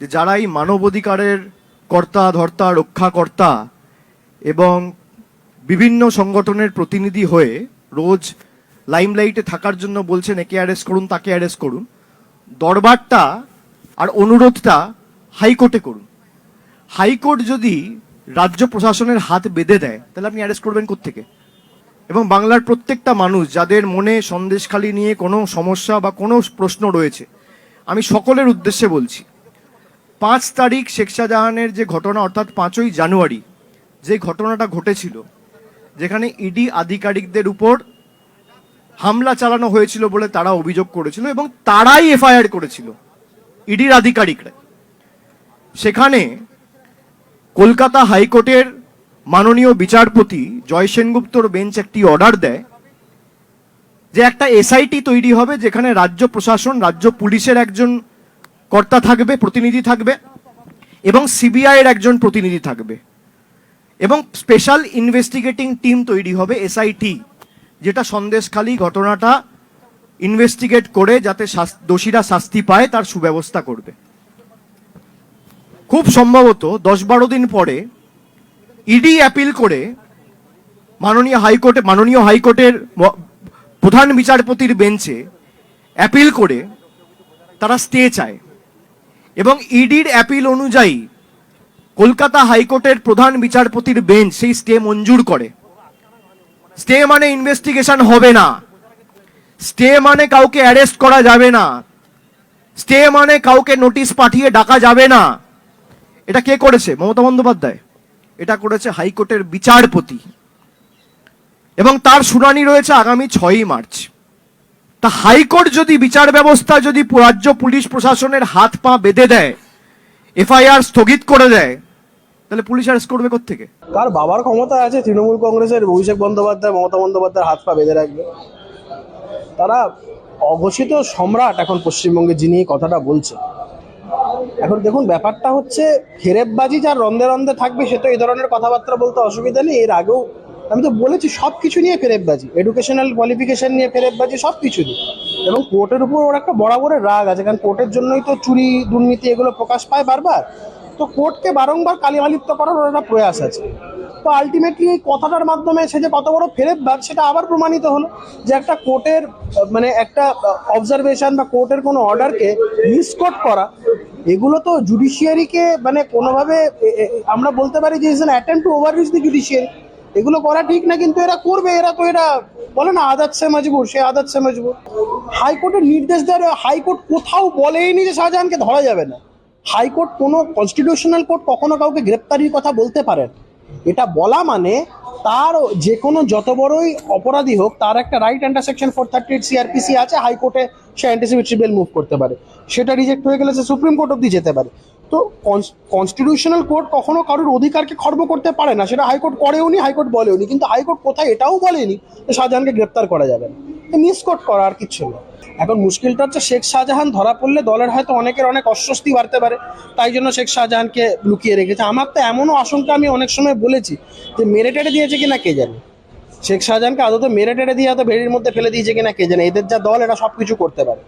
যে যারা এই মানবাধিকারের কর্তা, ধর্তা, রক্ষাকর্তা এবং বিভিন্ন সংগঠনের প্রতিনিধি হয়ে রোজ লাইমলাইটে থাকার জন্য বলছেন, একে অ্যারেস্ট করুন, তাকে অ্যারেস্ট করুন, দরবারটা আর অনুরোধটা হাইকোর্টে করুন। হাইকোর্ট যদি রাজ্য প্রশাসনের হাত বেঁধে দেয়, তাহলে আপনি অ্যারেস্ট করবেন কোত্থেকে? এবং বাংলার প্রত্যেকটা মানুষ যাদের মনে সন্দেশখালি নিয়ে কোনো সমস্যা বা কোনো প্রশ্ন রয়েছে, আমি সকলের উদ্দেশ্যে বলছি পাঁচ তারিখ শেখ শাহজাহানের যে ঘটনা, অর্থাৎ পাঁচই জানুয়ারি, যে ঘটনাটা ঘটেছিল, যেখানে ইডি আধিকারিকদের উপর হামলা চালানো হয়েছিল বলে তারা অভিযোগ করেছিল এবং তারাই এফআইআর করেছিল, ইডির আধিকারিকরা। সেখানে কলকাতা হাইকোর্টের মাননীয় বিচারপতি জয় সেনগুপ্তর বেঞ্চ একটি অর্ডার দেয় যে একটা এসআইটি তৈরি হবে যেখানে রাজ্য প্রশাসন, রাজ্য পুলিশের একজন কর্তা থাকবে, প্রতিনিধি থাকবে এবং সিবিআই এর একজন প্রতিনিধি থাকবে এবং স্পেশাল ইনভেস্টিগেটিং টিম তৈরি হবে এসআইটি যেটা সন্দেশখালী ঘটনাটা ইনভেস্টিগেট করে যাতে দোষীরা শাস্তি পায়, তার সুব্যবস্থা করবে। খুব সম্ভবত দশ বারো দিন পরে ইডি অ্যাপিল করে মাননীয় হাইকোর্টে, মাননীয় হাইকোর্টের প্রধান বিচারপতির বেঞ্চে অ্যাপিল করে তারা স্টে চায়। এবং ইডির অ্যাপিল অনুযায়ী কলকাতা হাইকোর্টের প্রধান বিচারপতির বেঞ্চ সেই স্টে মঞ্জুর করে। স্টে মানে ইনভেস্টিগেশন হবে না। স্টে মানে কাউকে অ্যারেস্ট করা যাবে না। স্টে মানে কাউকে নোটিশ পাঠিয়ে ডাকা যাবে না। এটা কে করেছে? মমতা বন্দ্যোপাধ্যায়। এটা করেছে হাইকোর্টের বিচারপতি। এবং তার শুনানি রয়েছে আগামী ছয়ই মার্চ। তা হাইকোর্ট যদি বিচার ব্যবস্থা যদি রাজ্য পুলিশ প্রশাসনের হাত পা বেঁধে দেয়, এফআইআর স্থগিত করে দেয়, তাহলে পুলিশ অ্যারেস্ট করবে থেকে কার বাবার ক্ষমতা আছে তৃণমূল কংগ্রেসের অভিষেক বন্দ্যোপাধ্যায়, মমতা বন্দ্যোপাধ্যায়ের হাত পা বেঁধে রাখবে। তারা অঘোষিত সম্রাট এখন পশ্চিমবঙ্গে যিনি কথাটা বলছে এখন দেখুন, ব্যাপারটা হচ্ছে ফেরেববাজি যার রন্ধে রন্ধে থাকবে, সে তো এই ধরনের কথাবার্তা বলতে অসুবিধা নেই। এর আগেও আমি তো বলেছি সব কিছু নিয়ে ফেরেববাজি এডুকেশনাল কোয়ালিফিকেশন নিয়ে ফেরেববাজি, সব কিছু নিয়ে। এবং কোর্টের উপর ওর একটা বরাবরের রাগ আছে, কারণ কোর্টের জন্যই তো চুরি, দুর্নীতি এগুলো প্রকাশ পায় বারবার। তো কোর্টকে বারংবার কালিমালিপ্ত করার ওর একটা প্রয়াস আছে। তো আলটিমেটলি এই কথাটার মাধ্যমে সে যে কত বড় ফেরেববাজ, সেটা আবার প্রমাণিত হলো যে একটা কোর্টের মানে একটা অবজারভেশন বা কোর্টের কোনো অর্ডারকে মিসকোট করা, এগুলো তো জুডিশিয়ারিকে মানে কোনোভাবে আমরা বলতে পারি যে is an attempt to over overreach the judiciary এগুলো করা ঠিক না, কিন্তু এরা করবে, এরা তো এরা বলে না, আদাত সে মজবুর, সে আদাত সে মজবুর। হাইকোর্টের নির্দেশ দেওয়া হাইকোর্ট কোথাও বলেইনি যে শাহজাহানকে ধরা যাবে না। হাইকোর্ট কোনো কনস্টিটিউশনাল কোর্ট কখনো কাউকে গ্রেপ্তারির কথা বলতে পারে না। এটা বলা মানে তার যে কোনো যত বড়ই অপরাধী হোক, তার একটা right under section four thirty eight CrPC আছে, হাইকোর্টে সে অ্যান্টিসিপেটরি বেল মুভ করতে পারে। সেটা রিজেক্ট হয়ে গেলে সে সুপ্রিম কোর্ট অব্দি যেতে পারে। তো কনস্টিটিউশনাল কোর্ট কখনো কারোর অধিকারকে খর্ব করতে পারে না। সেটা হাইকোর্ট করেও নি, হাইকোর্ট বলেও নি। কিন্তু হাইকোর্ট কোথায় এটাও বলেনি যে শাহজাহানকে গ্রেপ্তার করা যাবে না। মিসকোট করা আর কিচ্ছু না। এখন মুশকিলটা হচ্ছে শেখ শাহজাহান ধরা পড়লে দলের হয়তো অনেকের অনেক অস্বস্তি বাড়তে পারে। তাই জন্য শেখ শাহজাহানকে লুকিয়ে রেখেছে। আমার তো এমনও আশঙ্কা আমি অনেক সময় বলেছি যে মেরে টেরে দিয়েছে কিনা কে জানে। শেখ শাহজাহানকে আদত মেরে টেরে দিয়ে হয়তো ভেড়ির মধ্যে ফেলে দিয়েছে কিনা কে জানে। এদের যা দল, এরা সব কিছু করতে পারে।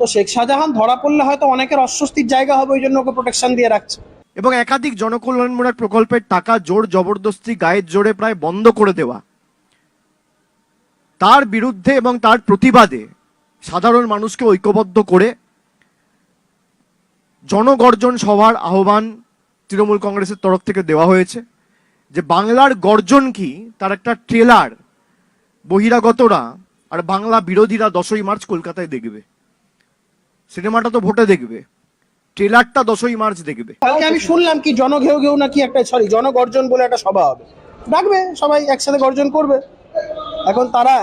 তো শেখ শাহজাহান ধরা পড়লে হয়তো অনেকের অস্বস্তির জায়গা হবে, ওই জন্য ওকে প্রোটেকশন দিয়ে রাখছে। এবং একাধিক জনকল্যাণমূলক প্রকল্পের টাকা জোর জবরদস্তি, গায়ের জোরে প্রায় বন্ধ করে দেওয়া। তার বিরুদ্ধে এবং তার প্রতিবাদে সাধারণ মানুষকে ঐক্যবদ্ধ করে জনগর্জন সভার আহ্বান তৃণমূল কংগ্রেসের তরফ থেকে দেওয়া হয়েছে যে বাংলার গর্জন কি, তার একটা ট্রেলার বহিরাগতরা আর বাংলা বিরোধীরা দশই মার্চ কলকাতায় দেখবে। সিনেমাটা তো ভোটে দেখবে। ট্রেলারটা দশই মার্চ দেখবে। আমি শুনলাম কি জনঘেউ ঘেউ নাকি একটা সরি জনগর্জন বলে একটা সভা হবে। ডাকবে, সবাই একসাথে গর্জন করবে। এখন তারা,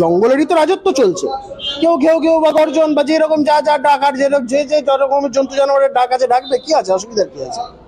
জঙ্গলেরই তো রাজত্ব চলছে। কেউ ঘেউ কেউ বা গর্জন বা যেরকম যা যা ডাক আর যেরকম, যে যে রকম জন্তু, জানোয়ারের ডাক আছে, ডাকবে, কি আছে? অসুবিধার কি আছে?